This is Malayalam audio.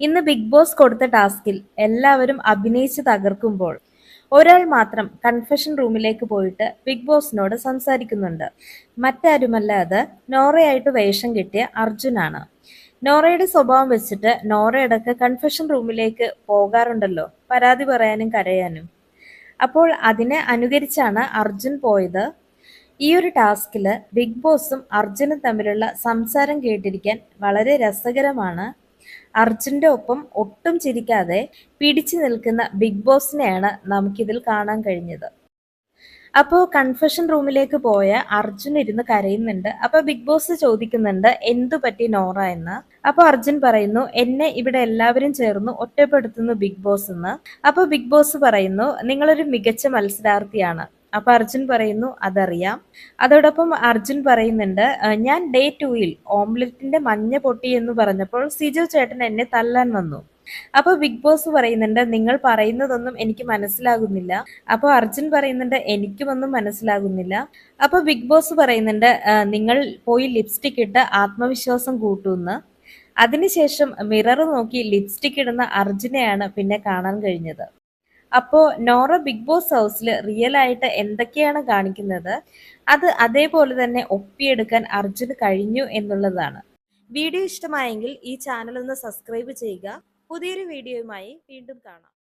ഇന്ന് ബിഗ് ബോസ് കൊടുത്ത ടാസ്കിൽ എല്ലാവരും അഭിനയിച്ച് തകർക്കുമ്പോൾ ഒരാൾ മാത്രം കൺഫെഷൻ റൂമിലേക്ക് പോയിട്ട് ബിഗ് ബോസിനോട് സംസാരിക്കുന്നുണ്ട്. മറ്റാരുമല്ല അത്. നോറയായിട്ട് വേഷം കിട്ടിയ അർജുനാണ്. നോറയുടെ സ്വഭാവം വെച്ചിട്ട് നോറയടക്ക് കൺഫഷൻ റൂമിലേക്ക് പോകാറുണ്ടല്ലോ. പരാതി പറയാനും കരയാനും. അപ്പോൾ അതിനെ അനുകരിച്ചാണ് അർജുൻ പോയത്. ഈ ഒരു ടാസ്കിൽ ബിഗ് ബോസും അർജുനും തമ്മിലുള്ള സംസാരം കേട്ടിരിക്കാൻ വളരെ രസകരമാണ്. അർജുന്റെ ഒപ്പം ഒട്ടും ചിരിക്കാതെ പിടിച്ചു നിൽക്കുന്ന ബിഗ് ബോസിനെയാണ് നമുക്കിതിൽ കാണാൻ കഴിഞ്ഞത്. അപ്പോൾ കൺഫെഷൻ റൂമിലേക്ക് പോയ അർജുൻ ഇരുന്ന് കരയുന്നുണ്ട്. അപ്പോൾ ബിഗ് ബോസ് ചോദിക്കുന്നുണ്ട് എന്തു പറ്റി നോറ എന്ന്? അപ്പോൾ അർജുൻ പറയുന്നു എന്നെ ഇവിടെ എല്ലാവരും ചേർന്ന് ഒറ്റപ്പെടുത്തുന്നു ബിഗ് ബോസ് എന്ന്. അപ്പോൾ ബിഗ് ബോസ് പറയുന്നു നിങ്ങളൊരു മികച്ച മത്സരാർത്ഥിയാണ്. അപ്പൊ അർജുൻ പറയുന്നു അതറിയാം. അതോടൊപ്പം അർജുൻ പറയുന്നുണ്ട് ഞാൻ ഡേ ടൂയിൽ ഓംലെറ്റിന്റെ മഞ്ഞ പൊട്ടി എന്ന് പറഞ്ഞപ്പോൾ സിജു ചേട്ടൻ എന്നെ തല്ലാൻ വന്നു. അപ്പൊ ബിഗ് ബോസ് പറയുന്നുണ്ട് നിങ്ങൾ പറയുന്നതൊന്നും എനിക്ക് മനസ്സിലാകുന്നില്ല. അപ്പൊ അർജുൻ പറയുന്നുണ്ട് എനിക്കുമൊന്നും മനസ്സിലാകുന്നില്ല. അപ്പൊ ബിഗ് ബോസ് പറയുന്നുണ്ട് നിങ്ങൾ പോയി ലിപ്സ്റ്റിക് ഇട്ട് ആത്മവിശ്വാസം കൂട്ടുമെന്ന് അതിനുശേഷം മിറർ നോക്കി ലിപ്സ്റ്റിക് ഇടുന്ന അർജുനെയാണ് പിന്നെ കാണാൻ കഴിഞ്ഞത്. അപ്പോ നോറ ബിഗ് ബോസ് ഹൗസിൽ റിയൽ ആയിട്ട് എന്തൊക്കെയാണ് കാണിക്കുന്നത്? അത് അതേപോലെ തന്നെ ഒപ്പിയെടുക്കാൻ അർജുന് കഴിഞ്ഞു എന്നുള്ളതാണ്. വീഡിയോ ഇഷ്ടമായെങ്കിൽ ഈ ചാനൽ ഒന്ന് സബ്സ്ക്രൈബ് ചെയ്യുക. പുതിയൊരു വീഡിയോയുമായി വീണ്ടും കാണാം.